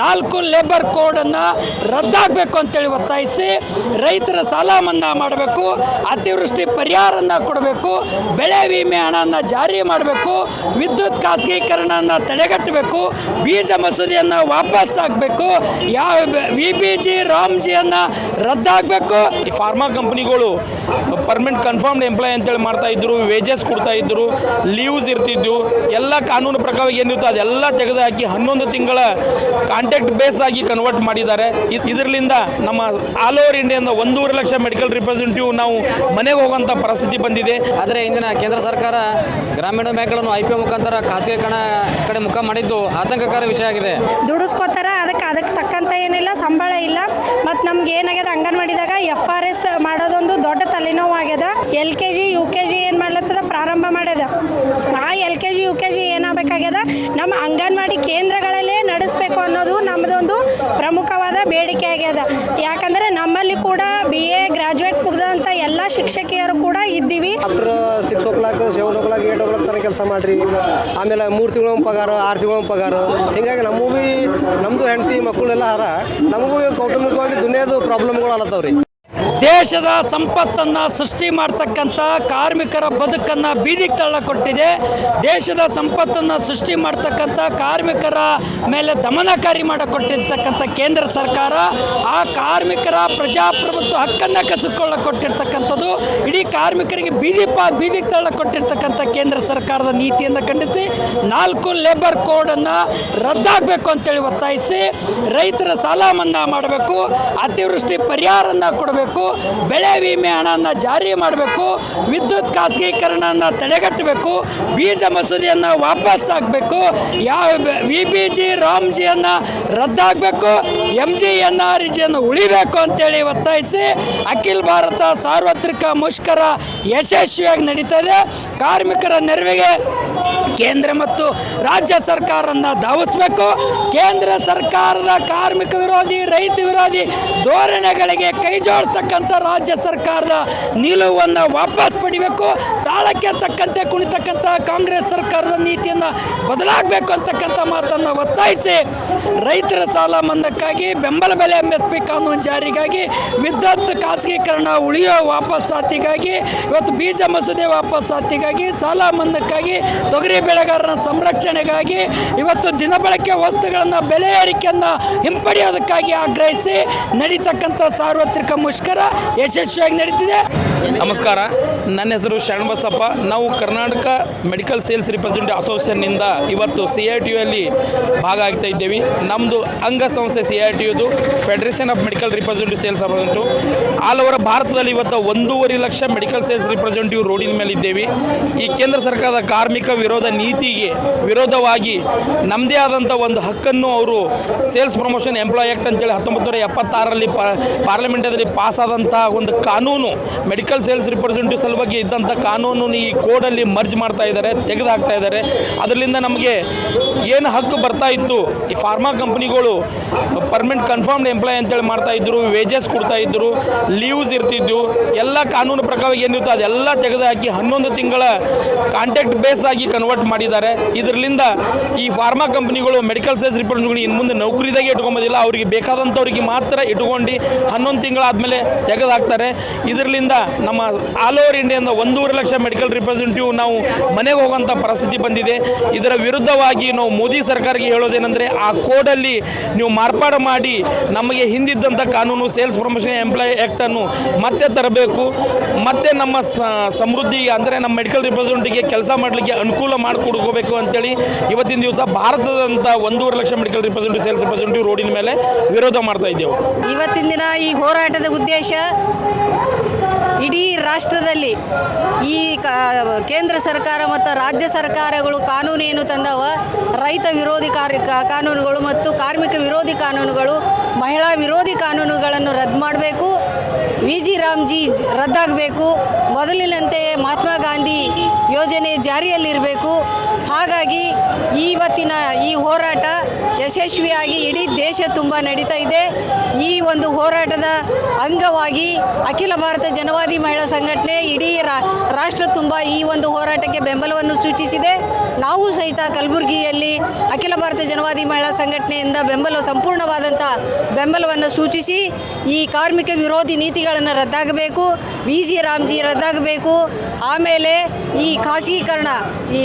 ನಾಲ್ಕು ಲೇಬರ್ ಕೋಡನ್ನು ರದ್ದಾಗಬೇಕು ಅಂತೇಳಿ ಒತ್ತಾಯಿಸಿ ರೈತರ ಸಾಲ ಮನ್ನಾ ಮಾಡಬೇಕು, ಅತಿವೃಷ್ಟಿ ಪರಿಹಾರನ ಕೊಡಬೇಕು, ಬೆಳೆ ವಿಮೆ ಹಣನ ಜಾರಿ ಮಾಡಬೇಕು, ವಿದ್ಯುತ್ ಖಾಸಗೀಕರಣನ ತಡೆಗಟ್ಟಬೇಕು, ಬೀಜ ಮಸೂದೆಯನ್ನು ವಾಪಸ್ ಆಗಬೇಕು ಯಾವ ವಿ ಬಿ ಜಿ ರಾಮ್ಜಿಯನ್ನು ರದ್ದಾಗಬೇಕು. ಫಾರ್ಮಾ ಕಂಪ್ನಿಗಳು ಪರ್ಮನೆಂಟ್ ಕನ್ಫರ್ಮ್ಡ್ ಎಂಪ್ಲಾಯ್ ಅಂತೇಳಿ ಮಾಡ್ತಾ ಇದ್ರು ವೇಜಸ್ ಕೊಡ್ತಾ ಇದ್ರು ಲೀವ್ಸ್ ಇರ್ತಿದ್ದು ಎಲ್ಲ ಕಾನೂನು ಪ್ರಕಾರ ಏನಿತ್ತು ಅದೆಲ್ಲ ತೆಗೆದುಹಾಕಿ ಹನ್ನೊಂದು ತಿಂಗಳ ಕಾಂಟ್ಯಾಕ್ಟ್ ಬೇಸ್ ಆಗಿ ಕನ್ವರ್ಟ್ ಮಾಡಿದ್ದಾರೆ. ಇದ್- ಇದರಿಂದ ನಮ್ಮ ಆಲ್ ಓವರ್ ಇಂಡಿಯಾದ ಒಂದೂವರೆ ಲಕ್ಷ ಮೆಡಿಕಲ್ ರಿಪ್ರೆಸೆಂಟೇಟಿವ್ ನಾವು ಮನೆಗೆ ಹೋಗುವಂಥ ಪರಿಸ್ಥಿತಿ ಬಂದಿದೆ. ಆದರೆ ಇಂದಿನ ಕೇಂದ್ರ ಸರ್ಕಾರ ಗ್ರಾಮೀಣ ಬ್ಯಾಂಕ್ಗಳನ್ನು ಐ ಪಿ ಮುಖಾಂತರ ಖಾಸಗಿ ಕಣ ಕಡೆ ಮುಖ ಮಾಡಿದ್ದು ಆತಂಕಕರ ವಿಷಯ ಆಗಿದೆ. ದುಡಿಸ್ಕೋತಾರ ಅದಕ್ಕೆ ಅದಕ್ಕೆ ತಕ್ಕಂತ ಏನಿಲ್ಲ ಸಂಬಳ ಇಲ್ಲ. ಮತ್ತು ನಮ್ಗೆ ಏನಾಗ್ಯದ ಅಂಗನವಾಡಿದಾಗ ಎಫ್ ಆರ್ ಎಸ್ ಮಾಡೋದೊಂದು ದೊಡ್ಡ ತಲೆನೋವು ಆಗ್ಯದ L K G U K G ಏನು ಮಾಡ್ಲತ್ತದ ಪ್ರಾರಂಭ ಮಾಡ್ಯದ. ಆ L K G U K G ಏನಾಗಬೇಕಾಗ್ಯದ ನಮ್ಮ ಅಂಗನವಾಡಿ ಕೇಂದ್ರಗಳಲ್ಲೇ ನಡೆಸಬೇಕು ಅನ್ನೋದು ನಮ್ಮದೊಂದು ಪ್ರಮುಖವಾದ ಬೇಡಿಕೆ ಆಗ್ಯದ ಯಾಕಂದರೆ ನಮ್ಮಲ್ಲಿ ಕೂಡ ಬಿ ಎ ಗ್ರಾಜುಯೇಟ್ ಮುಗಿದಂಥ ಎಲ್ಲ ಶಿಕ್ಷಕಿಯರು ಕೂಡ ಇದ್ದೀವಿ. After six o'clock seven o'clock eight o'clock ತನಕ ಕೆಲಸ ಮಾಡ್ರಿ. ಆಮೇಲೆ ಮೂರು ತಿಂಗಳ ಪಗಾರ, ಆರು ತಿಂಗಳ ಪಗಾರ. ಹಿಂಗಾಗಿ ನಮಗೂ ಭೀ ನಮ್ಮದು ಹೆಂಡತಿ, ಮಕ್ಕಳೆಲ್ಲ ಹರ ನಮಗೂ ಕೌಟುಂಬಿಕವಾಗಿ ದುನಿಯಾದು ಪ್ರಾಬ್ಲಮ್ಗಳು ಅಲ್ಲತ್ತವ್ರಿ ದೇಶದ ಸಂಪತ್ತನ್ನು ಸೃಷ್ಟಿ ಮಾಡ್ತಕ್ಕಂಥ ಕಾರ್ಮಿಕರ ಬದುಕನ್ನು ಬೀದಿಗೆ ತಳ್ಳಕೊಟ್ಟಿದೆ. ದೇಶದ ಸಂಪತ್ತನ್ನು ಸೃಷ್ಟಿ ಮಾಡ್ತಕ್ಕಂಥ ಕಾರ್ಮಿಕರ ಮೇಲೆ ದಮನಕಾರಿ ಮಾಡಿಕೊಟ್ಟಿರ್ತಕ್ಕಂಥ ಕೇಂದ್ರ ಸರ್ಕಾರ, ಆ ಕಾರ್ಮಿಕರ ಪ್ರಜಾಪ್ರಭುತ್ವ ಹಕ್ಕನ್ನು ಕಸಿದುಕೊಳ್ಳಕೊಟ್ಟಿರ್ತಕ್ಕಂಥದ್ದು, ಇಡೀ ಕಾರ್ಮಿಕರಿಗೆ ಬೀದಿ ಪಾ, ಬೀದಿಗೆ ತಳ್ಳಕೊಟ್ಟಿರ್ತಕ್ಕಂಥ ಕೇಂದ್ರ ಸರ್ಕಾರದ ನೀತಿಯನ್ನು ಖಂಡಿಸಿ, ನಾಲ್ಕು ಲೇಬರ್ ಕೋಡನ್ನು ರದ್ದಾಗಬೇಕು ಅಂತೇಳಿ ಒತ್ತಾಯಿಸಿ, ರೈತರ ಸಾಲ ಮನ್ನಾ ಮಾಡಬೇಕು, ಅತಿವೃಷ್ಟಿ ಪರಿಹಾರನ ಕೊಡಬೇಕು ಬೆಳೆ ವಿಮೆ ಹಣವನ್ನು ಜಾರಿ ಮಾಡಬೇಕು, ವಿದ್ಯುತ್ ಖಾಸಗೀಕರಣವನ್ನು ತಡೆಗಟ್ಟಬೇಕು, ಬೀಜ ಮಸೂದೆಯನ್ನು ವಾಪಸ್ ಆಗಬೇಕು ಯಾವ ವಿ ಪಿ ಜಿ ರಾಮ್ಜಿಯನ್ನು ರದ್ದಾಗಬೇಕು ಎಂ ಜಿ ಎನ್ ಆರ್ ಜಿಯನ್ನು ಉಳಿಬೇಕು ಅಂತೇಳಿ ಒತ್ತಾಯಿಸಿ ಅಖಿಲ ಭಾರತ ಸಾರ್ವತ್ರಿಕ ಮುಷ್ಕರ ಯಶಸ್ವಿಯಾಗಿ ನಡೀತದೆ ಕಾರ್ಮಿಕರ ನೆರವಿಗೆ ಕೇಂದ್ರ ಮತ್ತು ರಾಜ್ಯ ಸರ್ಕಾರನ್ನ ಧಾವಿಸಬೇಕು. ಕೇಂದ್ರ ಸರ್ಕಾರದ ಕಾರ್ಮಿಕ ವಿರೋಧಿ, ರೈತ ವಿರೋಧಿ ಧೋರಣೆಗಳಿಗೆ ಕೈ ಜೋಡಿಸ್ತಕ್ಕಂಥ ರಾಜ್ಯ ಸರ್ಕಾರದ ನಿಲುವನ್ನು ವಾಪಸ್ ಪಡಿಬೇಕು. ತಾಳಕ್ಕೆ ತಕ್ಕಂತೆ ಕುಣಿತಕ್ಕಂಥ ಕಾಂಗ್ರೆಸ್ ಸರ್ಕಾರದ ನೀತಿಯನ್ನು ಬದಲಾಗಬೇಕು ಅಂತಕ್ಕಂಥ ಮಾತನ್ನು ಒತ್ತಾಯಿಸಿ, ರೈತರ ಸಾಲ ಮನ್ನಾಕ್ಕಾಗಿ, ಬೆಂಬಲ ಬೆಲೆ ಎಂ ಎಸ್ ಪಿ ಕಾನೂನು ಜಾರಿಗಾಗಿ, ವಿದ್ಯುತ್ ಖಾಸಗೀಕರಣ ಉಳಿಯೋ ವಾಪಸ್ಸಾತಿಗಾಗಿ ಇವತ್ತು ಬೀಜ ಮಸೂದೆ ವಾಪಸ್ಸಾತಿಗಾಗಿ ಸಾಲ ಮನ್ನಕ್ಕಾಗಿ ತೊಗರಿ ಬೆಳೆಗಾರರ ಸಂರಕ್ಷಣೆಗಾಗಿ ಇವತ್ತು ದಿನಬಳಕೆ ವಸ್ತುಗಳನ್ನು ಬೆಲೆ ಏರಿಕೆಯನ್ನು ಹಿಂಪಡೆಯೋದಕ್ಕಾಗಿ ಆಗ್ರಹಿಸಿ ನಡೀತಕ್ಕಂಥ ಸಾರ್ವತ್ರಿಕ ಮುಷ್ಕರ ಯಶಸ್ವಿಯಾಗಿ ನಡೀತಿದೆ. ನಮಸ್ಕಾರ, ನನ್ನ ಹೆಸರು ಶರಣಬಸಪ್ಪ ನಾವು ಕರ್ನಾಟಕ ಮೆಡಿಕಲ್ ಸೇಲ್ಸ್ ರಿಪ್ರೆಸೆಂಟೇಟಿವ್ ಅಸೋಸಿಯೇಷನ್ನಿಂದ ಇವತ್ತು ಸಿ ಐ ಟಿ ಯುಯಲ್ಲಿ ಭಾಗ ಆಗ್ತಾ ಇದ್ದೇವೆ. ನಮ್ಮದು ಅಂಗಸಂಸ್ಥೆ C I T ಯುದು federation of medical representative sales representative all over ಭಾರತದಲ್ಲಿ ಇವತ್ತು ಒಂದೂವರೆ ಲಕ್ಷ ಮೆಡಿಕಲ್ ಸೇಲ್ಸ್ ರಿಪ್ರೆಸೆಂಟೇಟಿವ್ ರೋಡಿನ ಮೇಲೆ ಇದ್ದೇವೆ ಈ ಕೇಂದ್ರ ಸರ್ಕಾರದ ಕಾರ್ಮಿಕ ವಿರೋಧ ನೀತಿಗೆ ವಿರೋಧವಾಗಿ ನಮ್ಮದೇ ಆದಂಥ ಒಂದು ಹಕ್ಕನ್ನು ಅವರು ಸೇಲ್ಸ್ ಪ್ರಮೋಷನ್ ಎಂಪ್ಲಾಯ್ ಆ್ಯಕ್ಟ್ ಅಂತೇಳಿ ಹತ್ತೊಂಬತ್ತು ನೂರ ಎಪ್ಪತ್ತಾರರಲ್ಲಿ ಪಾರ್ಲಿಮೆಂಟಲ್ಲಿ ಪಾಸ್ ಆದಂಥ ಒಂದು ಕಾನೂನು, ಮೆಡಿಕಲ್ ಸೇಲ್ಸ್ ರಿಪ್ರೆಸೆಂಟೇಟಿವ್ ಸಲುವಾಗಿ ಇದ್ದಂಥ ಕಾನೂನು ಈ ಕೋಡಲ್ಲಿ ಮರ್ಜ್ ಮಾಡ್ತಾ ಇದ್ದಾರೆ ತೆಗೆದು ಹಾಕ್ತಾ ಇದ್ದಾರೆ. ಅದರಿಂದ ನಮಗೆ ಏನು ಹಕ್ಕು ಬರ್ತಾ ಇತ್ತು, ಈ ಫಾರ್ಮಾ ಕಂಪ್ನಿಗಳು ಪರ್ಮನೆಂಟ್ ಕನ್ಫರ್ಮ್ಡ್ ಎಂಪ್ಲಾಯ್ ಅಂತೇಳಿ ಮಾಡ್ತಾ ಇದ್ದರು ವೇಜಸ್ ಕೊಡ್ತಾ ಇದ್ದರು ಲೀವ್ಸ್ ಇರ್ತಿದ್ದು ಎಲ್ಲ ಕಾನೂನು ಪ್ರಕಾರ ಏನಿತ್ತು ಅದೆಲ್ಲ ತೆಗೆದುಹಾಕಿ ಹನ್ನೊಂದು ತಿಂಗಳ ಕಾಂಟ್ಯಾಕ್ಟ್ ಬೇಸ್ ಆಗಿ ಕನ್ವರ್ಟ್ ಮಾಡಿದ್ದಾರೆ. ಇದರಿಂದ ಈ ಫಾರ್ಮಾ ಕಂಪ್ನಿಗಳು ಮೆಡಿಕಲ್ ಸೇಲ್ಸ್ ರಿಪ್ರೆಸೆಂಟೇಟಿವ್ಗಳು ಇನ್ನು ಮುಂದೆ ನೌಕರಿದಾಗೆ ಇಟ್ಕೊಂಬೋದಿಲ್ಲ. ಅವರಿಗೆ ಬೇಕಾದಂಥವ್ರಿಗೆ ಮಾತ್ರ ಇಟ್ಕೊಂಡು ಹನ್ನೊಂದು ತಿಂಗಳಾದಮೇಲೆ ತೆಗೆದಾಕ್ತಾರೆ. ಇದರಿಂದ ನಮ್ಮ ಆಲ್ ಓವರ್ ಇಂಡಿಯಾದ ಒಂದೂವರೆ ಲಕ್ಷ ಮೆಡಿಕಲ್ ರಿಪ್ರೆಸೆಂಟೇಟಿವ್ ನಾವು ಮನೆಗೆ ಹೋಗುವಂಥ ಪರಿಸ್ಥಿತಿ ಬಂದಿದೆ. ಇದರ ವಿರುದ್ಧವಾಗಿ ನಾವು ಮೋದಿ ಸರ್ಕಾರಕ್ಕೆ ಹೇಳೋದೇನೆಂದರೆ ಆ ಕೋಡಲ್ಲಿ ನೀವು ಮಾರ್ಪಾಡು ಮಾಡಿ ನಮಗೆ ಹಿಂದಿದ್ದಂಥ ಕಾನೂನು ಸೇಲ್ಸ್ ಪ್ರಮೋಷನ್ ಎಂಪ್ಲಾಯ್ ಆ್ಯಕ್ಟನ್ನು ಮತ್ತೆ ತರಬೇಕು. ಮತ್ತೆ ನಮ್ಮ ಸಮೃದ್ಧಿ ಅಂದರೆ ನಮ್ಮ ಮೆಡಿಕಲ್ ರಿಪ್ರೆಸೆಂಟೇಟಿವ್ಗೆ ಕೆಲಸ ಮಾಡಲಿಕ್ಕೆ ಅನುಕೂಲ ಮಾಡಿಕೊಡ್ಕೋಬೇಕು ಅಂತೇಳಿ ಇವತ್ತಿನ ದಿವಸ ಭಾರತದಂಥ ಒಂದೂವರೆ lakh medical representative sales representative ರೋಡಿನ ಮೇಲೆ ವಿರೋಧ ಮಾಡ್ತಾ ಇದ್ದೇವೆ. ಇವತ್ತಿನ ದಿನ ಈ ಹೋರಾಟದ ಉದ್ದೇಶ ಇಡೀ ರಾಷ್ಟ್ರದಲ್ಲಿ ಈ ಕೇಂದ್ರ ಸರ್ಕಾರ ಮತ್ತು ರಾಜ್ಯ ಸರ್ಕಾರಗಳು ಕಾನೂನೇನು ತಂದವ ರೈತ ವಿರೋಧಿ ಕಾರ್ಯ ಕಾನೂನುಗಳು ಮತ್ತು ಕಾರ್ಮಿಕ ವಿರೋಧಿ ಕಾನೂನುಗಳು, ಮಹಿಳಾ ವಿರೋಧಿ ಕಾನೂನುಗಳನ್ನು ರದ್ದು ಮಾಡಬೇಕು. ವಿ ಜಿ ರಾಮ್ಜಿ ರದ್ದಾಗಬೇಕು. ಮೊದಲಿನಂತೆ ಮಹಾತ್ಮ ಗಾಂಧಿ ಯೋಜನೆ ಜಾರಿಯಲ್ಲಿರಬೇಕು. ಹಾಗಾಗಿ ಇವತ್ತಿನ ಈ ಹೋರಾಟ ಯಶಸ್ವಿಯಾಗಿ ಇಡೀ ದೇಶ ತುಂಬ ನಡೀತಾ ಇದೆ. ಈ ಒಂದು ಹೋರಾಟದ ಅಂಗವಾಗಿ ಅಖಿಲ ಭಾರತ ಜನವಾದಿ ಮಹಿಳಾ ಸಂಘಟನೆ ಇಡೀ ರಾಷ್ಟ್ರ ತುಂಬ ಈ ಒಂದು ಹೋರಾಟಕ್ಕೆ ಬೆಂಬಲವನ್ನು ಸೂಚಿಸಿದೆ. ನಾವು ಸಹಿತ ಕಲಬುರಗಿಯಲ್ಲಿ ಅಖಿಲ ಭಾರತ ಜನವಾದಿ ಮಹಿಳಾ ಸಂಘಟನೆಯಿಂದ ಬೆಂಬಲ ಸಂಪೂರ್ಣವಾದಂಥ ಬೆಂಬಲವನ್ನು ಸೂಚಿಸಿ ಈ ಕಾರ್ಮಿಕ ವಿರೋಧಿ ನೀತಿಗಳನ್ನು ರದ್ದಾಗಬೇಕು, ವಿ ಜಿ ರಾಮ್ಜಿ ರದ್ದಾಗಬೇಕು. ಆಮೇಲೆ ಈ ಖಾಸಗೀಕರಣ, ಈ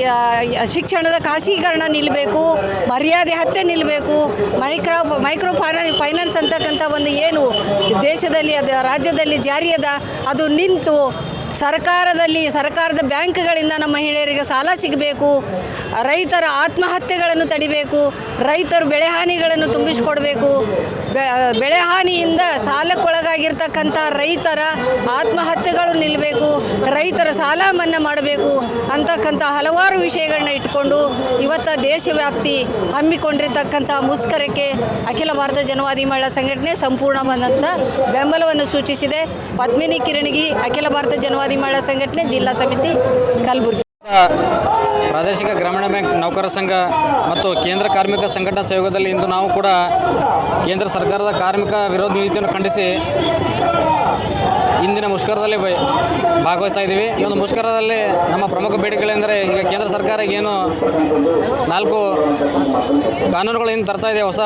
ಶಿಕ್ಷಣದ ಖಾಸಗೀಕರಣ ನಿಲ್ಲಬೇಕು ಮರ್ಯಾದೆ ಹತ್ತೆ ನಿಲ್ಲಬೇಕು ಮೈಕ್ರೋ ಮೈಕ್ರೋ ಫೈನಾನ್ ಫೈನಾನ್ಸ್ ಅಂತಕ್ಕಂಥ ಒಂದು ಏನು ದೇಶದಲ್ಲಿ ಅದು, ರಾಜ್ಯದಲ್ಲಿ ಜಾರಿಯದ ಅದು ನಿಂತು ಸರ್ಕಾರದಲ್ಲಿ, ಸರ್ಕಾರದ ಬ್ಯಾಂಕ್ಗಳಿಂದ ನಮ್ಮ ಮಹಿಳೆಯರಿಗೆ ಸಾಲ ಸಿಗಬೇಕು. ರೈತರ ಆತ್ಮಹತ್ಯೆಗಳನ್ನು ತಡಿಬೇಕು, ರೈತರು ಬೆಳೆ ಹಾನಿಗಳನ್ನು ತುಂಬಿಸಿಕೊಡಬೇಕು ಬೆಳೆ ಹಾನಿಯಿಂದ ಸಾಲಕ್ಕೊಳಗಾಗಿರ್ತಕ್ಕಂಥ ರೈತರ ಆತ್ಮಹತ್ಯೆಗಳು ನಿಲ್ಲಬೇಕು, ರೈತರ ಸಾಲ ಮನ್ನಾ ಮಾಡಬೇಕು ಅಂತಕ್ಕಂಥ ಹಲವಾರು ವಿಷಯಗಳನ್ನ ಇಟ್ಕೊಂಡು ಇವತ್ತು ದೇಶವ್ಯಾಪ್ತಿ ಹಮ್ಮಿಕೊಂಡಿರ್ತಕ್ಕಂಥ ಮುಷ್ಕರಕ್ಕೆ ಅಖಿಲ ಭಾರತ ಜನವಾದಿ ಮಹಿಳಾ ಸಂಘಟನೆ ಸಂಪೂರ್ಣವಾದಂಥ ಬೆಂಬಲವನ್ನು ಸೂಚಿಸಿದೆ. ಪದ್ಮಿನಿ ಕಿರಣಗಿ, ಅಖಿಲ ಭಾರತ ಜನವಾದಿ ಮಹಿಳಾ ಸಂಘಟನೆ ಜಿಲ್ಲಾ ಸಮಿತಿ ಕಲಬುರಗಿ. ಪ್ರಾದೇಶಿಕ ಗ್ರಾಮೀಣ ಬ್ಯಾಂಕ್ ನೌಕರ ಸಂಘ ಮತ್ತು ಕೇಂದ್ರ ಕಾರ್ಮಿಕ ಸಂಘಟನಾ ಸಹಯೋಗದಲ್ಲಿ ಇಂದು ನಾವು ಕೂಡ ಕೇಂದ್ರ ಸರ್ಕಾರದ ಕಾರ್ಮಿಕ ವಿರೋಧ ನೀತಿಯನ್ನು ಖಂಡಿಸಿ ಇಂದಿನ ಮುಷ್ಕರದಲ್ಲಿ ಭಾಗವಹಿಸ್ತಾ ಇದ್ದೀವಿ. ಈ ಒಂದು ಮುಷ್ಕರದಲ್ಲಿ ನಮ್ಮ ಪ್ರಮುಖ ಬೇಡಿಕೆಗಳೆಂದರೆ ಈಗ ಕೇಂದ್ರ ಸರ್ಕಾರ ಏನು ನಾಲ್ಕು ಕಾನೂನುಗಳು ಏನು ತರ್ತಾ ಇದೆ, ಹೊಸ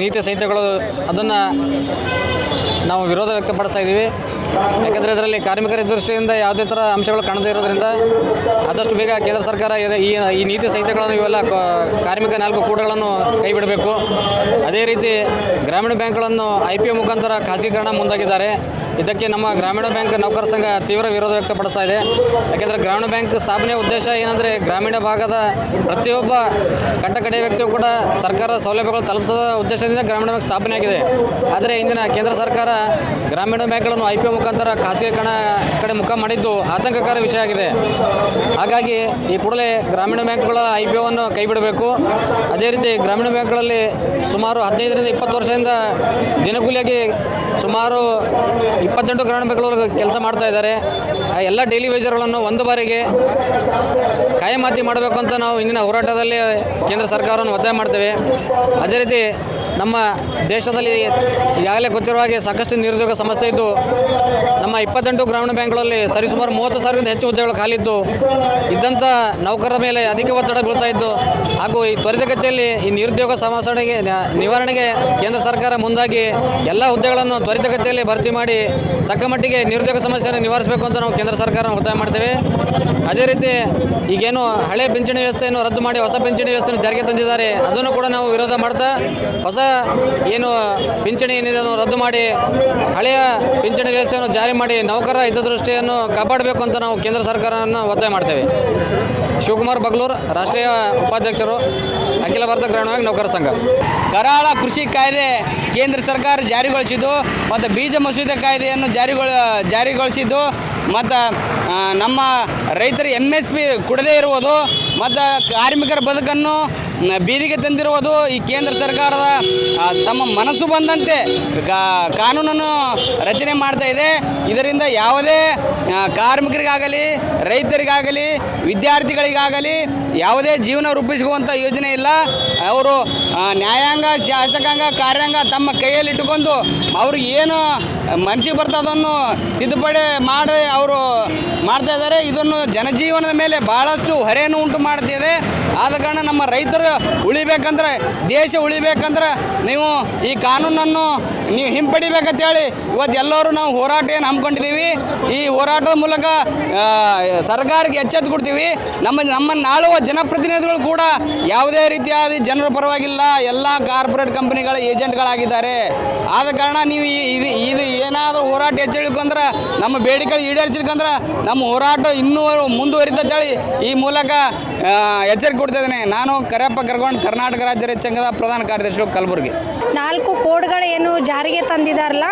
ನೀತಿ ಸಂಹಿತೆಗಳು ಅದನ್ನು ನಾವು ವಿರೋಧ ವ್ಯಕ್ತಪಡಿಸ್ತಾ ಇದ್ದೀವಿ. ಯಾಕೆಂದರೆ ಇದರಲ್ಲಿ ಕಾರ್ಮಿಕರ ದೃಷ್ಟಿಯಿಂದ ಯಾವುದೇ ಥರ ಅಂಶಗಳು ಕಾಣದೇ ಇರೋದ್ರಿಂದ ಆದಷ್ಟು ಬೇಗ ಕೇಂದ್ರ ಸರ್ಕಾರ ಈ ಈ ನೀತಿ ಸಂಹಿತೆಗಳನ್ನು ಇವೆಲ್ಲ ಕಾರ್ಮಿಕ ನಾಲ್ಕು ಕೂಡಗಳನ್ನು ಕೈ ಬಿಡಬೇಕು ಅದೇ ರೀತಿ ಗ್ರಾಮೀಣ ಬ್ಯಾಂಕ್ಗಳನ್ನು ಐ ಪಿ ಮುಖಾಂತರ ಖಾಸಗೀಕರಣ ಮುಂದಾಗಿದ್ದಾರೆ. ಇದಕ್ಕೆ ನಮ್ಮ ಗ್ರಾಮೀಣ ಬ್ಯಾಂಕ್ ನೌಕರ ಸಂಘ ತೀವ್ರ ವಿರೋಧ ವ್ಯಕ್ತಪಡಿಸ್ತಾ ಇದೆ. ಯಾಕೆಂದರೆ ಗ್ರಾಮೀಣ ಬ್ಯಾಂಕ್ ಸ್ಥಾಪನೆಯ ಉದ್ದೇಶ ಏನಂದರೆ ಗ್ರಾಮೀಣ ಭಾಗದ ಪ್ರತಿಯೊಬ್ಬ ಕಟ್ಟಕಡೆಯ ವ್ಯಕ್ತಿಯು ಕೂಡ ಸರ್ಕಾರದ ಸೌಲಭ್ಯಗಳು ತಲುಪಿಸದ ಉದ್ದೇಶದಿಂದ ಗ್ರಾಮೀಣ ಬ್ಯಾಂಕ್ ಸ್ಥಾಪನೆ ಆಗಿದೆ. ಆದರೆ ಇಂದಿನ ಕೇಂದ್ರ ಸರ್ಕಾರ ಗ್ರಾಮೀಣ ಬ್ಯಾಂಕ್ಗಳನ್ನು ಐ ಪಿ ಒ ಮುಖಾಂತರ ಖಾಸಗೀಕರಣ ಕಡೆ ಮುಖ ಮಾಡಿದ್ದು ಆತಂಕಕಾರಿ ವಿಷಯ ಆಗಿದೆ. ಹಾಗಾಗಿ ಈ ಕೂಡಲೇ ಗ್ರಾಮೀಣ ಬ್ಯಾಂಕ್ಗಳ ಐ ಪಿ ಒವನ್ನು ಕೈ ಬಿಡಬೇಕು ಅದೇ ರೀತಿ ಗ್ರಾಮೀಣ ಬ್ಯಾಂಕ್ಗಳಲ್ಲಿ ಸುಮಾರು ಹದಿನೈದರಿಂದ ಇಪ್ಪತ್ತು ವರ್ಷದಿಂದ ದಿನಗೂಲಿಯಾಗಿ ಸುಮಾರು ಇಪ್ಪತ್ತೆಂಟು ಗ್ರಾಮೀಣ ಬೆಂಗಳೂರು ಕೆಲಸ ಮಾಡ್ತಾ ಇದ್ದಾರೆ. ಆ ಎಲ್ಲ ಡೈಲಿ ವೇಜರ್ಗಳನ್ನು ಒಂದು ಬಾರಿಗೆ ಕಾಯಮಾತಿ ಮಾಡಬೇಕು ಅಂತ ನಾವು ಇಂದಿನ ಹೋರಾಟದಲ್ಲಿ ಕೇಂದ್ರ ಸರ್ಕಾರವನ್ನು ಒತ್ತಾಯ ಮಾಡ್ತೇವೆ. ಅದೇ ರೀತಿ ನಮ್ಮ ದೇಶದಲ್ಲಿ ಈಗಾಗಲೇ ಗೊತ್ತಿರುವ ಹಾಗೆ ಸಾಕಷ್ಟು ನಿರುದ್ಯೋಗ ಸಮಸ್ಯೆ ಇದ್ದು, ನಮ್ಮ ಇಪ್ಪತ್ತೆಂಟು ಗ್ರಾಮೀಣ ಬ್ಯಾಂಕ್ಗಳಲ್ಲಿ ಸರಿಸುಮಾರು ಮೂವತ್ತು ಸಾವಿರಕ್ಕಿಂತ ಹೆಚ್ಚು ಹುದ್ದೆಗಳು ಖಾಲಿದ್ದು ಇದ್ದಂಥ ನೌಕರರ ಮೇಲೆ ಅಧಿಕ ಒತ್ತಡ ಬೀಳ್ತಾ ಇದ್ದು, ಹಾಗೂ ಈ ತ್ವರಿತಗತಿಯಲ್ಲಿ ಈ ನಿರುದ್ಯೋಗ ಸಮಸ್ಯೆಗೆ ನಿವಾರಣೆಗೆ ಕೇಂದ್ರ ಸರ್ಕಾರ ಮುಂದಾಗಿ ಎಲ್ಲ ಹುದ್ದೆಗಳನ್ನು ತ್ವರಿತಗತಿಯಲ್ಲಿ ಭರ್ತಿ ಮಾಡಿ, ತಕ್ಕ ಮಟ್ಟಿಗೆ ನಿರುದ್ಯೋಗ ಸಮಸ್ಯೆಯನ್ನು ನಿವಾರಿಸಬೇಕು ಅಂತ ನಾವು ಕೇಂದ್ರ ಸರ್ಕಾರ ಒತ್ತಾಯ ಮಾಡ್ತೇವೆ. ಅದೇ ರೀತಿ ಈಗೇನು ಹಳೆ ಪಿಂಚಣಿ ವ್ಯವಸ್ಥೆಯನ್ನು ರದ್ದು ಮಾಡಿ ಹೊಸ ಪಿಂಚಣಿ ವ್ಯವಸ್ಥೆಯನ್ನು ಜಾರಿಗೆ ತಂದಿದ್ದಾರೆ, ಅದನ್ನು ಕೂಡ ನಾವು ವಿರೋಧ ಮಾಡ್ತಾ, ಹೊಸ ಏನು ಪಿಂಚಣಿ ಏನಿದೆ ಅದನ್ನು ರದ್ದು ಮಾಡಿ, ಹಳೆಯ ಪಿಂಚಣಿ ವ್ಯವಸ್ಥೆಯನ್ನು ಜಾರಿ ಮಾಡಿ ನೌಕರರ ಹಿತದೃಷ್ಟಿಯನ್ನು ಕಾಪಾಡಬೇಕು ಅಂತ ನಾವು ಕೇಂದ್ರ ಸರ್ಕಾರವನ್ನು ಒತ್ತಾಯ ಮಾಡ್ತೇವೆ. ಶಿವಕುಮಾರ್ ಬಗ್ಲೂರ್, ರಾಷ್ಟ್ರೀಯ ಉಪಾಧ್ಯಕ್ಷರು, ಅಖಿಲ ಭಾರತ ಗ್ರಾಮೀಣ ನೌಕರ ಸಂಘ. ಕರಾಳ ಕೃಷಿ ಕಾಯ್ದೆ ಕೇಂದ್ರ ಸರ್ಕಾರ ಜಾರಿಗೊಳಿಸಿದ್ದು ಮತ್ತು ಬೀಜ ಮಸೂದೆ ಕಾಯ್ದೆಯನ್ನು ಜಾರಿಗೊಳ, ಜಾರಿಗೊಳಿಸಿದ್ದು ಮತ್ತು ನಮ್ಮ ರೈತರು ಎಂ ಎಸ್ ಪಿ ಕೊಡದೇ ಇರುವುದು ಮತ್ತು ಕಾರ್ಮಿಕರ ಬದುಕನ್ನು ಬೀದಿಗೆ ತಂದಿರುವುದು ಈ ಕೇಂದ್ರ ಸರ್ಕಾರದ ತಮ್ಮ ಮನಸ್ಸು ಬಂದಂತೆ ಕಾನೂನನ್ನು ರಚನೆ ಮಾಡ್ತಾ ಇದೆ. ಇದರಿಂದ ಯಾವುದೇ ಕಾರ್ಮಿಕರಿಗಾಗಲಿ, ರೈತರಿಗಾಗಲಿ, ವಿದ್ಯಾರ್ಥಿಗಳಿಗಾಗಲಿ ಯಾವುದೇ ಜೀವನ ರೂಪಿಸುವಂಥ ಯೋಜನೆ ಇಲ್ಲ. ಅವರು ನ್ಯಾಯಾಂಗ, ಶಾಸಕಾಂಗ, ಕಾರ್ಯಾಂಗ ತಮ್ಮ ಕೈಯಲ್ಲಿಟ್ಟುಕೊಂಡು ಅವ್ರಿಗೆ ಏನು ಮನಸ್ಸಿಗೆ ಬರ್ತದನ್ನು ತಿದ್ದುಪಡಿ ಮಾಡಿ ಅವರು ಮಾಡ್ತಾ ಇದ್ದಾರೆ. ಇದನ್ನು ಜನಜೀವನದ ಮೇಲೆ ಭಾಳಷ್ಟು ಹೊರೆಯನ್ನು ಉಂಟು ಮಾಡ್ತಿದೆ ಆದ ಕಾರಣ ನಮ್ಮ ರೈತರು ಉಳಿಬೇಕಂದ್ರೆ, ದೇಶ ಉಳಿಬೇಕಂದ್ರೆ ನೀವು ಈ ಕಾನೂನನ್ನು ನೀವು ಹಿಂಪಡಿಬೇಕಂತೇಳಿ ಇವತ್ತು ಎಲ್ಲರೂ ನಾವು ಹೋರಾಟ ಏನು ಹಮ್ಮಿಕೊಂಡಿದ್ದೀವಿ. ಈ ಹೋರಾಟದ ಮೂಲಕ ಸರ್ಕಾರಕ್ಕೆ ಎಚ್ಚೆತ್ತು ಕೊಡ್ತೀವಿ. ನಮ್ಮ ನಮ್ಮನ್ನು ನಾಳುವ ಜನಪ್ರತಿನಿಧಿಗಳು ಕೂಡ ಯಾವುದೇ ರೀತಿಯಾದ ಜನರ ಪರವಾಗಿಲ್ಲ, ಎಲ್ಲ ಕಾರ್ಪೊರೇಟ್ ಕಂಪನಿಗಳ ಏಜೆಂಟ್ಗಳಾಗಿದ್ದಾರೆ. ಆದ ಕಾರಣ ನೀವು ಇದು ಇದು ಏನಾದರೂ ಹೋರಾಟ ಹೆಚ್ಚಿಳ್ಕೊಂಡ್ರೆ ನಮ್ಮ ಬೇಡಿಕೆ ಈಡೇರಿಸಿಕಂದ್ರೆ ನಮ್ಮ ಹೋರಾಟ ಇನ್ನೂ ಹೇಳಿ ಈ ಮೂಲಕ ಎಚ್ಚರಿಕೆ ಕೊಡ್ತಿದ್ದೇನೆ ನಾನು ಕರೆಪ್ಪ ಕರ್ಕೊಂಡು ಕರ್ನಾಟಕ ರಾಜ್ಯ ರೈತ ಸಂಘದ ಪ್ರಧಾನ ಕಾರ್ಯದರ್ಶಿ ಕಲಬುರಗಿ. ನಾಲ್ಕು ಕೋಡ್ಗಳೇನು ಜಾರಿಗೆ ತಂದಿದ್ದಾರಲ್ಲ,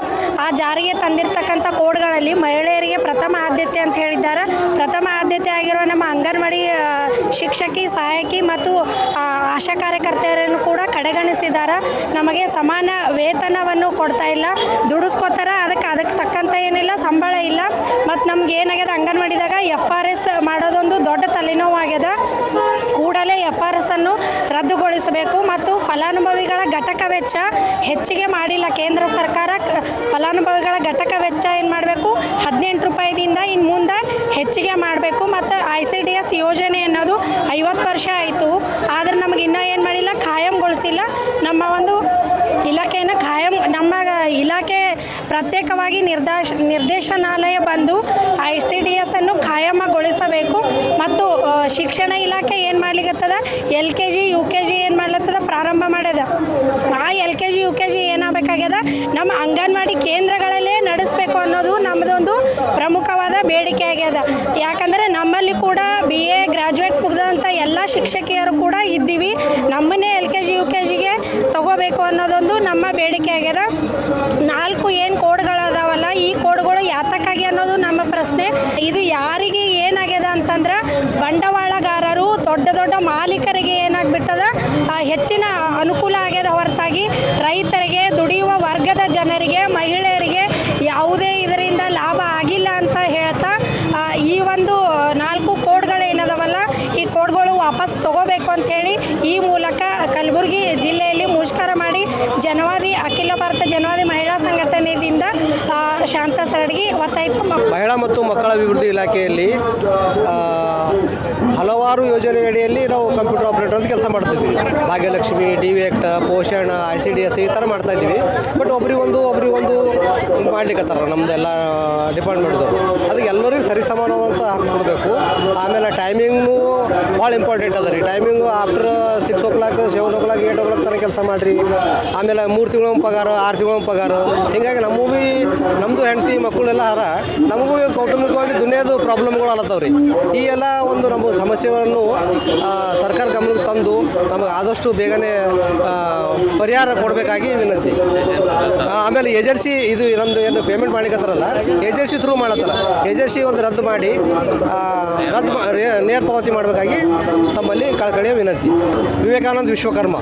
ಆ ಜಾರಿಗೆ ತಂದಿರ್ತಕ್ಕಂಥ ಕೋಡ್ಗಳಲ್ಲಿ ಮಹಿಳೆಯರಿಗೆ ಪ್ರಥಮ ಆದ್ಯತೆ ಅಂತ ಹೇಳಿದ್ದಾರೆ. ಪ್ರಥಮ ಆದ್ಯತೆ ಆಗಿರೋ ನಮ್ಮ ಅಂಗನವಾಡಿ ಶಿಕ್ಷಕಿ, ಸಹಾಯಕಿ ಮತ್ತು ಆಶಾ ಕಾರ್ಯಕರ್ತೆಯರನ್ನು ಕೂಡ ಕಡೆಗಣಿಸಿದ್ದಾರೆ. ನಮಗೆ ಸಮಾನ ವೇತನವನ್ನು ಕೊಡ್ತಾ ಇಲ್ಲ. ದುಡಿಸ್ಕೋತಾರೆ, ಅದಕ್ಕೆ ಅದಕ್ಕೆ ತಕ್ಕಂಥ ಏನಿಲ್ಲ, ಸಂಬಳ ಇಲ್ಲ. ಮತ್ತು ನಮ್ಗೆ ಏನಾಗ್ಯದ, ಅಂಗನವಾಡಿದಾಗ ಎಫ್ ಆರ್ ಎಸ್ ಮಾಡೋದೊಂದು ದೊಡ್ಡ ತಲೆನೋವಾಗ್ಯದ. ಕೂಡಲೇ ಎಫ್ ಆರ್ ಎಸ್ ಅನ್ನು ರದ್ದುಗೊಳಿಸಬೇಕು. ಮತ್ತು ಫಲಾನುಭವಿಗಳ ಘಟಕ ವೆಚ್ಚ ಹೆಚ್ಚಿಗೆ ಮಾಡಿಲ್ಲ. ಕೇಂದ್ರ ಸರ್ಕಾರ ಫಲಾನುಭವಿಗಳ ಘಟಕ ವೆಚ್ಚ ಏನು ಮಾಡಬೇಕು? ಹದಿನೆಂಟು ರೂಪಾಯಿದಿಂದ ಇನ್ನು ಮುಂದೆ ಹೆಚ್ಚಿಗೆ ಮಾಡಬೇಕು ಮತ್ತು ಐ ಸಿ ಡಿ ಎಸ್ ಯೋಜನೆ ಅನ್ನೋದು ಐವತ್ತು ವರ್ಷ ಆಯಿತು. ಆದರೆ ನಮಗೆ ಇನ್ನೂ ಏನು ಮಾಡಿಲ್ಲ? ಖಾಯಂಗೊಳಿಸಿಲ್ಲ. ನಮ್ಮ ಒಂದು ಇಲಾಖೆಯನ್ನು ಖಾಯಂ, ನಮ್ಮ ಇಲಾಖೆ ಪ್ರತ್ಯೇಕವಾಗಿ ನಿರ್ದೇಶ, ನಿರ್ದೇಶನಾಲಯ ಬಂದು ಐ ಸಿ ಡಿ ಎಸ್ ಅನ್ನು ಖಾಯಮಗೊಳಿಸಬೇಕು ಮತ್ತು ಶಿಕ್ಷಣ ಇಲಾಖೆ ಏನು ಮಾಡ್ಲಿಕ್ಕೆ L K G, U K G ಏನು ಮಾಡ್ಲತ್ತದ? ಪ್ರಾರಂಭ ಮಾಡ್ಯದ. ಆ ನಮ್ಮ ಅಂಗನವಾಡಿ ಕೇಂದ್ರಗಳಲ್ಲೇ ನಡೆಸಬೇಕು ಅನ್ನೋದು ನಮ್ಮದೊಂದು ಪ್ರಮುಖವಾದ ಬೇಡಿಕೆ ಆಗ್ಯದ ಯಾಕಂದರೆ ನಮ್ಮಲ್ಲಿ ಕೂಡ ಬಿ ಎ ಗ್ರಾಜುಯೇಟ್ ಮುಗಿದಂಥ ಎಲ್ಲ ಶಿಕ್ಷಕಿಯರು ಕೂಡ ಇದ್ದೀವಿ ನಮ್ಮನ್ನೇ L K G U K ಜಿಗೆ ತಗೋಬೇಕು ಅನ್ನೋದೊಂದು ನಮ್ಮ ಬೇಡಿಕೆ ಆಗ್ಯದ ನಾಲ್ಕು ಏನು ಕೋಡ್ಗಳದಾವಲ್ಲ ಈ ಕೋಡ್ಗಳು ಯಾತಕ್ಕಾಗಿ ಅನ್ನೋದು ನಮ್ಮ ಪ್ರಶ್ನೆ. ಇದು ಯಾರಿಗೆ ಏನಾಗ್ಯದ ಅಂತಂದ್ರೆ ಬಂಡವಾಳಗಾರರು ದೊಡ್ಡ ದೊಡ್ಡ ಮಾಲೀಕರಿಗೆ ಏನಾಗ್ಬಿಟ್ಟದ? ಹೆಚ್ಚಿನ ಅನುಕೂಲ ಆಗ್ಯದ ಹೊರತಾಗಿ ರೈತರಿಗೆ, ದುಡಿಯುವ ವರ್ಗದ ಜನರಿಗೆ, ಮಹಿಳೆಯರಿಗೆ ಯಾವುದೇ ಇದರಿಂದ ಲಾಭ ಆಗಿಲ್ಲ ಅಂತ ಹೇಳ್ತಾ ಈ ಒಂದು ನಾಲ್ಕು ಕೋಡ್ಗಳೇನದವಲ್ಲ, ಈ ಕೋಡ್ಗಳು ವಾಪಸ್ ತಗೋಬೇಕು ಅಂತೇಳಿ ಈ ಮೂಲಕ ಕಲಬುರಗಿ ಜಿಲ್ಲೆಯಲ್ಲಿ ಮುಷ್ಕರ ಮಾಡಿ ಜನವಾದಿ ಅಖಿಲ ಭಾರತ ಜನವಾದಿ ಮಹಿಳಾ ಸಂಘಟನೆಯಿಂದ ಶಾಂತ ಸರಡ್ಗಿ ಒತ್ತಾಯಿತ ಮಹಿಳಾ ಮತ್ತು ಮಕ್ಕಳ ಅಭಿವೃದ್ಧಿ ಇಲಾಖೆಯಲ್ಲಿ ಹಲವಾರು ಯೋಜನೆ ಅಡಿಯಲ್ಲಿ ನಾವು ಕಂಪ್ಯೂಟರ್ ಆಪರೇಟರ್ ಅಂತ ಕೆಲಸ ಮಾಡ್ತಿದ್ವಿ. Bhagyalakshmi, D V ಎಕ್ಟ Poshan, I C D S ಈ ಥರ ಮಾಡ್ತಾ ಇದ್ವಿ. ಬಟ್ ಒಬ್ರಿಗೊಂದು ಒಬ್ರಿಗೊಂದು ಮಾಡ್ಲಿಕ್ಕತ್ತಾರ ನಮ್ಮದೆಲ್ಲ ಡಿಪಾರ್ಟ್ಮೆಂಟ್ದವರು ಅದಕ್ಕೆ ಎಲ್ಲರಿಗೂ ಸರಿ ಸಮಾನವಾದಂಥ ಹಕ್ಕು ಕೊಡಬೇಕು. ಆಮೇಲೆ ಟೈಮಿಂಗ್ನು ಭಾಳ ಇಂಪಾರ್ಟೆಂಟ್ ಅದ ರೀ. Timing after six o'clock, seven o'clock, eight o'clock ತನಕ ಕೆಲಸ ಮಾಡಿರಿ. ಆಮೇಲೆ ಮೂರು ತಿಂಗಳ ಪಗಾರ, ಆರು ತಿಂಗಳ ಪಗಾರ. ಹೀಗಾಗಿ ನಮಗೂ ಭೀ ನಮ್ಮದು ಹೆಂಡತಿ ಮಕ್ಕಳೆಲ್ಲ ಹರ ನಮಗೂ ಕೌಟುಂಬಿಕವಾಗಿ ದುನಿಯಾದು ಪ್ರಾಬ್ಲಮ್ಗಳು ಅಲ್ಲತ್ತವ್ರಿ ಈ ಎಲ್ಲ ಒಂದು ನಮ್ಮ ಸಮಸ್ಯೆಗಳನ್ನು ಸರ್ಕಾರ ಗಮನಕ್ಕೆ ತಂದು ನಮಗೆ ಆದಷ್ಟು ಬೇಗನೆ ಪರಿಹಾರ ಕೊಡಬೇಕಾಗಿ ವಿನಂತಿ. ಆಮೇಲೆ ಏಜೆನ್ಸಿ ಇದು ನಮ್ಮದು ಏನು ಪೇಮೆಂಟ್ ಮಾಡ್ಲಿಕ್ಕತ್ತಾರಲ್ಲ ಏಜೆನ್ಸಿ ಥ್ರೂ ಮಾಡತ್ತಾರ. ಏಜೆನ್ಸಿ ಒಂದು ರದ್ದು ಮಾಡಿ ರದ್ದು ನೇರ ಪಾವತಿ ಮಾಡಬೇಕಾಗಿ ತಮ್ಮಲ್ಲಿ ಕಳಕಳಿಯ ವಿನಂತಿ. ವಿವೇಕಾನಂದ ವಿಶ್ವಕರ್ಮ.